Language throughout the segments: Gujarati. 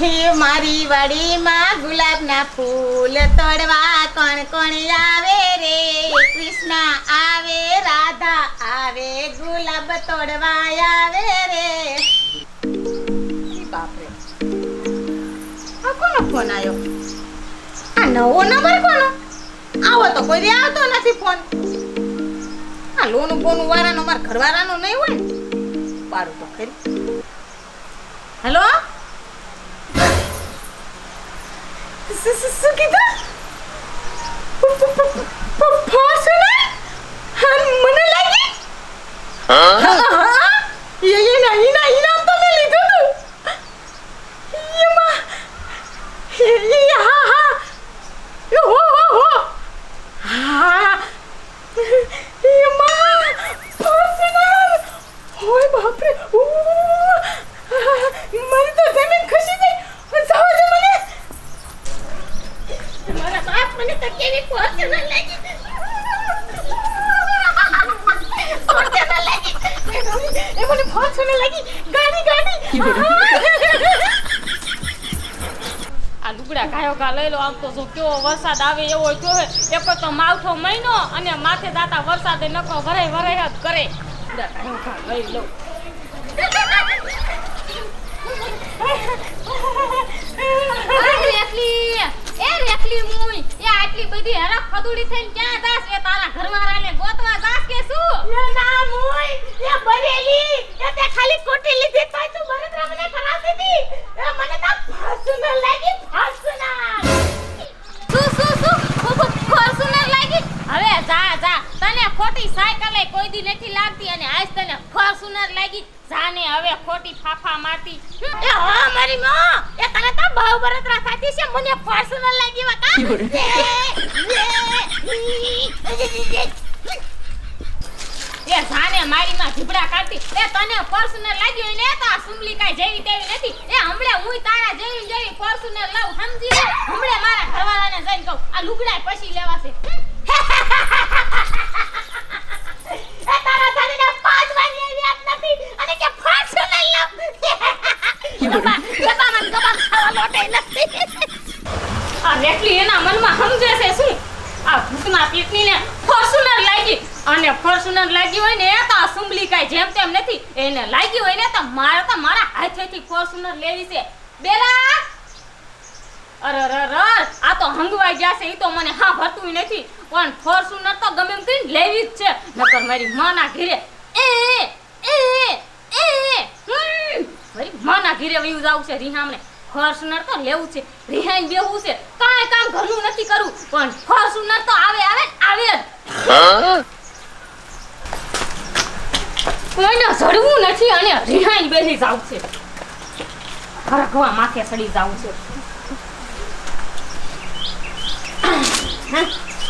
હે મારી વાડીમાં ગુલાબના ફૂલ તોડવા કોણ કોણ આવે રે? કૃષ્ણ આવે, રાધા આવે, ગુલાબ તોડવા આવે રે. બાપરે. આ કોનો ફોન આવ્યો આ નવો નંબર કોનો? આવો તો કોઈ આવતો નથી ફોન. આ લોનું ફોન વાળાનો મારા ઘરવાળાનો નહીં હોય ને? પાડું તો ખરી. હેલો? શું- કીધું પ- પ- પ- પ- ફોર્ચ્યુનર? હા, મને લાગી હા, હા. એ- એના- એના ઇનામ તો મેં લીધું હતું. એમાં- એ- એ- હા, હા. એ હો, હો, હો. હા. એમાં ફોર્ચ્યુનર. ઓય બાપરે. ઉહ. મારી તો જમીન ખસી ગઈ. જાઓ દે મને. મારા બાપ મને તો કેવી ફોર્ચ્યુનર લાગી. ફોર્ચ્યુનર લાગી. એ મને ફોર્ચ્યુનર લાગી. ગાડી, ગાડી. આ લુગડા ગાયો ગા લઈ લો આમ તો જો કેવો વરસાદ આવે એવો જો એક તો માવઠો મહિનો અને માથે દાતા વરસાદે નકો વરાય ભરાય જ કરે. લુગડા ગાયો ગા લઈ લો. થઈને ક્યાં જાસ એ તારા ઘરવાળાને ગોતવા જાસ કે શું એ ના મોય, એ બરેલી. એ તે ખાલી કોટી લીધી તોય તું બળતરા મને હતી. એ મને તો ફોર્ચ્યુનર લાગી, ફોર્ચ્યુનર. શું શું શું ખૂબ ફોર્ચ્યુનર લાગી હવે જા જા તને ખોટી સાયકલે કોઈ દી નથી લાગતી અને આજ તને ફોર્ચ્યુનર લાગી જાને હવે ખોટી ફાફા મારતી. એ હા મારી માં, એ તને તો બહુ બળતરા રાખતી છે, મને ફોર્ચ્યુનર લાગી વા કા? એ સાને મારી માં ઝીબડા કાઢતી. એ તને પર્સ ને લાગ્યો ને તો આ સુમલી કાંઈ જેવી તેવી નથી. એ હમણે હું તારા જેવી જેવી પર્સ ને લઉં, સમજી લે? હમણે મારા ઘરવાળાને જઈને કહું, આ લુગડા પછી લેવાશે. એના મનમાં સમજે છે શું? આ ભૂતના પેટનીને ફોર્ચ્યુનર લાગી. અને ફોર્ચ્યુનર લાગી હોય ને તો આ સુંબલી કાંઈ જેમ તેમ નથી. એને લાગી હોય ને તો મારે તો મારા હાથેથી ફોર્ચ્યુનર લેવી છે. બેલા! અરે અરે આ તો હંગવાઈ ગયા છે એ તો મને હા ભરતું નથી. પણ ફોર્ચ્યુનર તો ગમે એમ કરીને લેવી જ છે. નકર મારી માના ઘેરે એ એ એ મારી માના ઘેરે વયું જાવ છે રિહામણે. ફોર્ચ્યુનર તો લેવું છે. રિહાઈ બેહવું છે. કાંઈ કામ ઘરનું નથી કરવું પણ ફોર્ચ્યુનર તો આવે આવે આવે કોઈને જડવું નથી અને રિહાઈ બેસી જાવ છે. હરખવા માથે ચડી જાવ છે.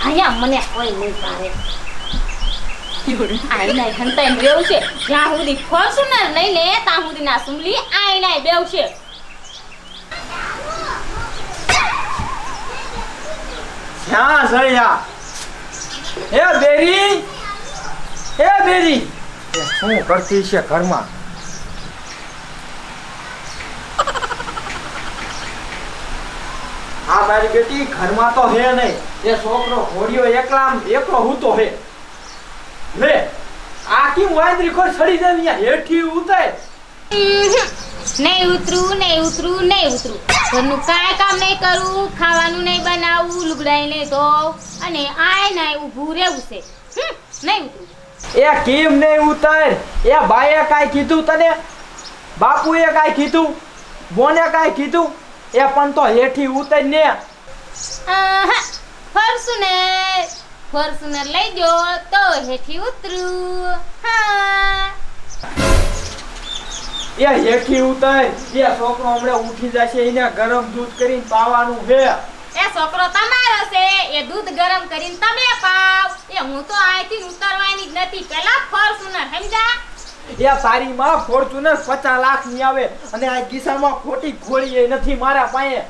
અહીંયા મને કોઈ નહીં પાડે. આઈના હંતાઈ બેવ છે. જ્યાં સુધી ફોર્ચ્યુનર લે, ત્યાં સુધી ના સુમલી આઈના બેવ છે. ક્યાં સળિયા હે. બેરી હે બેરી. એ શું કરતી છે ઘરમાં? હા, મારી બેટી, ઘરમાં તો હે નહીં. એ છોકરો હોડિયો એકલા એકલો હૂતો હે. લે, આ કેમ વાંદરી ખોર સડી જાય હેઠી ઉતાય નહીં ઉતરું નહીં ઉતરું નહીં ઉતરું. ઘરનું કાંઈ કામ નહીં કરું ખાવાનું નહીં બનાવવું લુગડાઈ નહીં તો અને આય નહીં ઊભું રહેવું છે. નહીં એ કેમ નહીં ઉતર? એ બાએ કાંઈ કીધું તને? બાપુએ કાંઈ કીધું? બોને કાંઈ કીધું? એ પણ તો હેઠી ઉતર ને. આહા, ફોર્ચ્યુનર ફોર્ચ્યુનર લઈ ગયો તો હેઠી ઉતરું. હા. એ હેઠી ઉતર એ છોકરો હમણાં ઉઠી જશે એને ગરમ દૂધ કરીને પાવાનું છે. એ છોકરો તમારો છે એ દૂધ ગરમ કરીને તમે પાવ. એ હું તો અહીંથી ઉતરવાની જ નથી. પેલા ફોર્ચ્યુનર સમજા? એ સારી માં ફોર્ચ્યુનર પચાસ લાખની આવે અને આ ગીસામાં ખોટી ખોળી એ નથી મારા પાસે.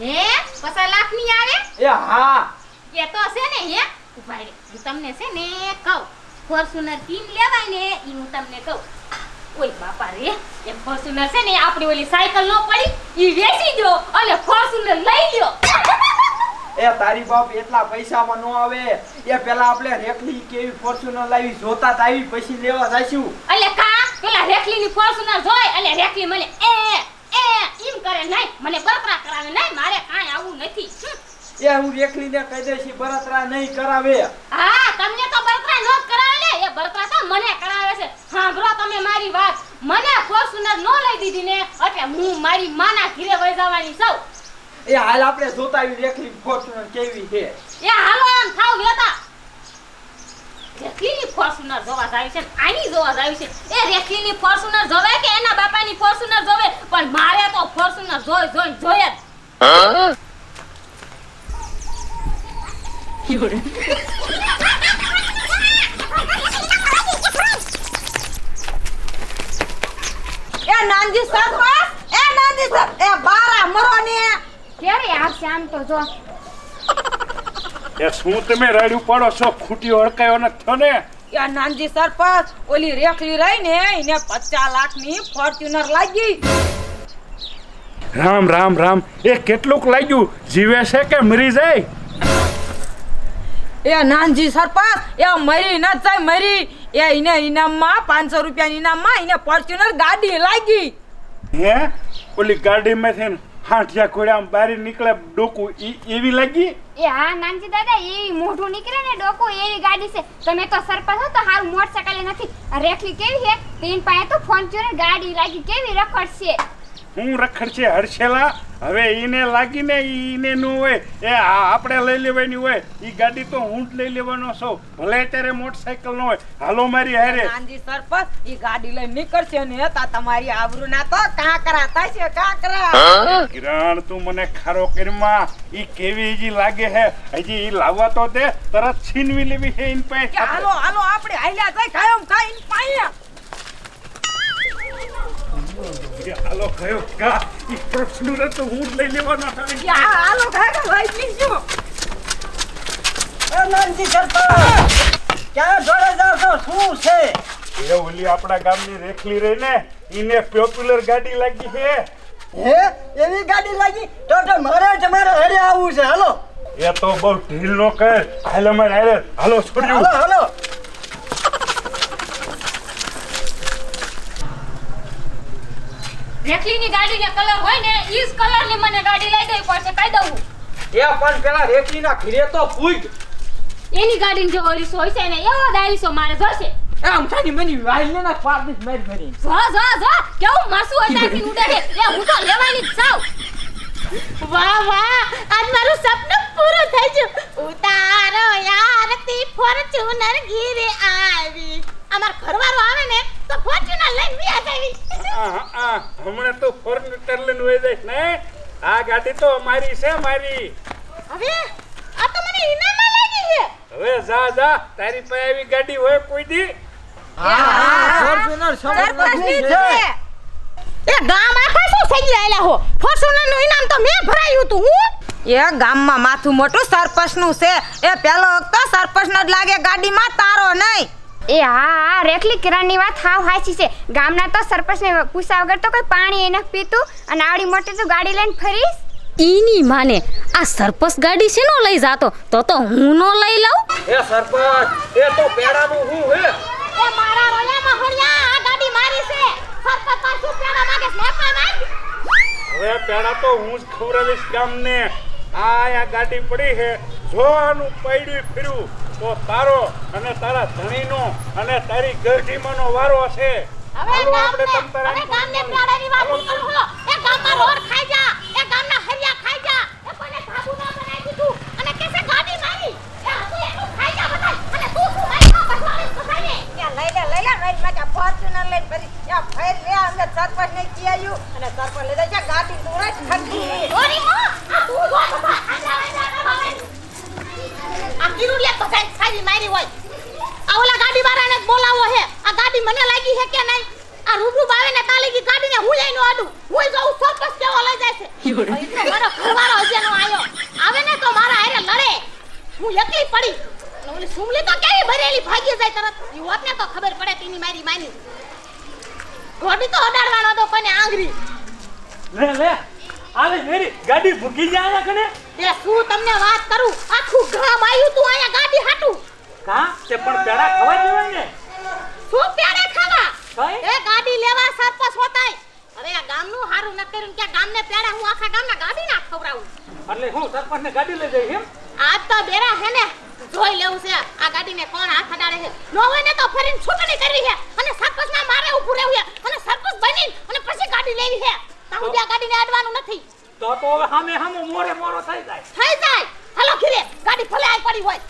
હે? પચાસ લાખની આવે? એ હા. એ તો છે ને હે? ઉપાડે હું તમને છે ને કહું ફોર્ચ્યુનર ટીમ લેવાય ને એ હું તમને કહું. ઓય બાપા રે એ ફોર્ચ્યુનર છે ને આપણી ઓલી સાયકલ નો પડી ઈ વેચી દો અને ફોર્ચ્યુનર લઈ લ્યો. એ તારી બાપ એટલા પૈસામાં નો આવે. એ પેલા આપણે રેખલી કેવી ફોર્ચ્યુનર લાવી જોતા તાવી પછી લેવા જાશું એટલે કા? પેલા રેખલીની ફોર્ચ્યુનર જોઈ એટલે રેખલી મને એ એ એમ કરે નહીં મને બરતરા કરાવે નહીં મારે કાંઈ આવું નથી. એ હું રેખલીને કહી દઈશ બળતરા નહીં કરાવે. હા તમને તો બળતરા નો કરાવે ને? એ બળતરા તો મને કરાવે છે. સાંભળો તમે મારી વાત. મને ફોર્ચ્યુનર નો લઈ દીધી ને? એટલે હું મારી માના ઘીરે વઈ જવાની સૌ એ હાલ આપણે જોતા આવી રેખલી ફોર્ચ્યુનર કેવી છે. એ હાલો આમ થાવ વેતા રેખલીની ફોર્ચ્યુનર જોવા જાય છે આની જોવા જાય છે. એ રેખલીની ફોર્ચ્યુનર જોવે કે એના બાપાની ફોર્ચ્યુનર જોવે? પણ મારે તો ફોર્ચ્યુનર જોઈ જોઈ જોઈએ જ. એ નાનજી સરપંચ એ નાનજી સર એ બારા મરો ને ક્યારે આવશે આમ તો જો? એ શું તમે રાડ્યું પાડો છો? ખૂટી અડકાયો નથી થયો ને? એ નાનજી સરપંચ ઓલી રેખલી રહી ને એને પચાસ લાખની ફોર્ચ્યુનર લાગી. રામ રામ રામ. એ કેટલુંક લાગ્યું? જીવે છે કે મરી જાય? એ નાનજી સરપંચ એ મરી ન જાય મરી. એ એને ઇનામમાં પાંચસો રૂપિયાની ઇનામમાં એને ફોર્ચ્યુનર ગાડી લાગી. હે? ઓલી ગાડીમાંથી ને હાંઠિયા ખોડ્યા આમ બારી નીકળે ડોકું એવી લાગી? એ હા નાનજી દાદા એ મોઢું નીકળે ને ડોકો એવી ગાડી છે. તમે તો સરપંચ હો તો હારું મોટરસાઇકલ નથી. આ રેખલી કેવી છે? તેન પાસે તો ફોર્ચ્યુનર ગાડી લાગી. કેવી રખડ છે? હું રખડ છે હર્ષેલા હવે ઈને લાગીને એને નું હોય. એ આ આપણે લઈ લેવાની હોય. ઈ ગાડી તો હું જ લઈ લેવાનો છું. ભલે ત્યારે મોટરસાયકલ નો હોય. હાલો મારી હારે. આંજી સરપંચ એ ગાડી લઈને નીકળશે ને તા તમારી આબરૂ ના તો કાંકરા થશે કાંકરા. કિરણ તું મને ખારો કરમા ઈ કેવી હજી લાગે હે? હજી ઈ લાવવા તો દે. તરત છીનવી લેવી છે ઇન પાસે હાલો હાલો આપણે હાલ્યા જાય કાયમ ઇન પાયા એ હાલો કયો કા ઈ પ્રશ્ન તો હું લઈ લેવાનો હતો. કે હા હાલો ખાય ભાઈ લીજો નાનજી સરપંચ ક્યાં જોડે જાવ છો? શું છે? એ ઓલી આપણા ગામની રેખલી રહી ને ઈને પોપ્યુલર ગાડી લાગી છે. હે? એવી ગાડી લાગી? તો તો મારે તમારે હરે આવવું છે. હાલો. એ તો બહુ ઢીલ નો કર હાલો મારે હાલો હાલો છોડ્યું. હાલો રેખલીની ગાડીને કલર હોય ને ઈ જ કલરની મને ગાડી લઈ દેવી પડશે કહી દઉં એ પણ પેલા રેખલીના ઘીરે તો ફૂટ એની ગાડી જે અરીસો હોય છે ને એવો જ મારે જોશે. આમ થાની મની વાઈ ના પાર દીસ મેર ભરી જો જો જો કેવું માસું અત્યારથી ઉડે છે. એ હું તો લેવાની જ વાહ વાહ આજ મારું સપનું પૂરું થઈ ગયું. ઉતારો યારતી ફોર્ચ્યુનર ઘીરે આવી. અમાર ઘરવાળો આવે ને તો ફોર્ચ્યુનર લઈને વ્યા જાવી આ, આ, હમણાં તો ફોર્ચ્યુનર લઈને હોય જઈશ ને? આ ગાડી તો મારી છે મારી. હવે? આ તો મને ઇનામમાં લાગી છે. હવે જા જા તારી પાસે આવી ગાડી હોય કોઈ દી. ફોર્ચ્યુનર સરપંચની છે. એ ગામ આખા શું થઈ ગયેલા હો? ફોર્ચ્યુનરનું ઇનામ તો મેં ભરાયું હતું હું? એ ગામમાં માથું મોટું સરપંચનું છે. એ પેલો વખત સરપંચ નો જ લાગે ગાડીમાં તારો નહીં. એ હા હા રેખલી કિરણની વાત હાવ હાચી છે. ગામના તો સરપંચને પૂછ્યા વગર તો કોઈ પાણી એને પીતું અને આવડી મોટી તું ગાડી લઈને ફરીશ? ઈની માને આ સરપંચ ગાડી છે નો લઈ જાતો તો તો હું નો લઈ લઉં? એ સરપંચ એ તો પેડાનું હું હે? એ મારા રોયા મહોરિયા આ ગાડી મારી છે. સરપંચ પાછું પેડા માંગે છે. પણ માંગ હવે પેડા તો હું જ ખવરાવીશ ગામને. આ આ ગાડી પડી છે જો આનું પૈડું ફર્યું. તો તારો અને તારા ધણીનો અને તારી ગરઢીમાંનો વારો છે હવે આપણે તમ તારે હવે ગામને પેડાની વાત નહીં એ ગામમાં રોડ ખાઈ જા એ ગામના હરિયા ખાઈ જા. એ કોઈને ધાબુ ના બનાવી દીધું. અને કેસે ગાડી મારી. એ હતું એનું ખાઈ જા બધા અને તું શું મારી નો બસવાળી બસાઈને યા લઈ લે લઈ લે લઈ કે ફોર્ચ્યુનર લઈ ફરી. યા ફેર લે અંદર સરપંચ ને કિયાયું અને સરપંચ લઈ જા ગાડી દૂર જ ખડી ઓરી મો આ તું જો બધા આજા આજા આવે આ કિરુડિયા તો કઈ ખાલી મારી હોય આ ઓલા ગાડી વાળાને જ બોલાવો હે આ ગાડી મને લાગી હે કે નહીં આ રૂબરૂ આવે ને તાલી કી ગાડીને હું લઈને આડું હું જાઉં સરપંચ કેવો લઈ જાય છે એટલે મારો ઘરવાળો હજી નો આયો આવે ને તો મારા હારે લડે હું એકલી પડી. અને ઓલી સુમલી તો કેવી ભરેલી ભાગી જાય તરત. ઈ હોત ને તો ખબર પડે તેની મારી માની. ગોડી તો અડાડવાનો તો કોઈને આંગળી. લે લે આલે મેરી ગાડી ભૂકી જાય કને? તે શું તમને વાત કરું? આખું ગામ આવ્યું તું અહીંયા ગાડી હાટું. કા તે પણ પેડા ખવા દેવાય ને. શું પેડા ખાવા? એ ગાડી લેવા સરપંચ હોતાય. અરે આ ગામનું હારું ન કર્યું કે ગામને પેડા હું આખા ગામના ગાડી ના ખવડાવું? એટલે હું સરપંચ ને ગાડી લઈ જઈ એમ? આજ તો બેરા હે ને જોઈ લેવું છે. આ ગાડીને કોણ હાથ અડાડે છે? નો હોય ને તો ફરીને છૂટણી કરવી છે. અને સરપંચના મારે ઊભું રહેવું છે. અને સરપંચ બની અને પછી ગાડી લેવી છે. તાહુ આ ગાડીને અડવાનું નથી. તો તો હવે સામે સામે મોરે મોરો થઈ જાય. થઈ જાય. હાલો ઘીરે. ગાડી ભલે આઈ પડી હોય.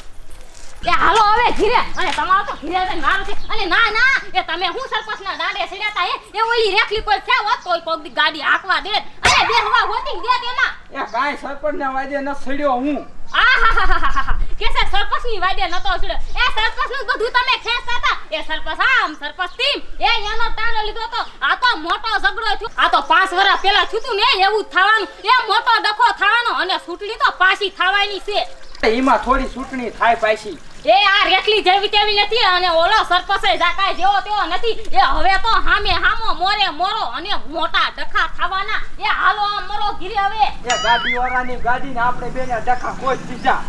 એ હાલો હવે ઘીરે. અને તમારો તો ઘીરે જઈને મારું છે. અને ના ના. એ તમે હું સરપંચના દાંડે સીડ્યા હે? એ ઓલી રેખલી કોઈ છે હોત? કોઈ કોક ગાડી હાંકવા દે. અરે બેહવા હોતી દે તેમાં એ કાઈ સરપંચ ને વાજે ન સડ્યો હું. આહાહાહાહાહા. કે છે ની વાડે નતો છોડ્યો. એ સરપસનું બધું તમે ખેંચતા હતા. એ સરપંચ આમ, સરપંચ ટીમ એ એનો તાળો લીધો તો. આ તો મોટો ઝઘડો થયો. આ તો પાંચ વર્ષ પહેલા થયું ને એવું થવાનું. એ મોટો ડખો થવાનો અને ચૂંટણી તો પાછી થવાની છે. એમાં થોડી ચૂંટણી થાય પાછી. એ આ રેખલી જેવી તેવી નથી અને ઓલો સરપંચ જાકાય જેવો તેવો નથી. એ હવે તો હામે હામો મોરે મોરો અને મોટા ડખા ખાવાના. એ હાલો આમ મરો ઘીરે હવે. એ ગાડી વાળાની ગાડી ને આપણે બેને ડખા કોઈ દીધા.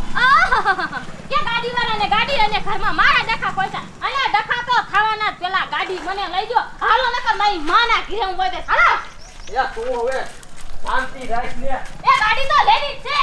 કે ગાડીવાળાને ગાડી અને ઘરમાં મારા ડખા પૈસા અને ડખા તો ખાવાના જ પેલા ગાડી મને લઈ જો. હાલો નકર મારી માના ઘરે હું બોલે હાલો. એ તું હવે શાંતિ રાખ ને એ ગાડી તો લેની છે.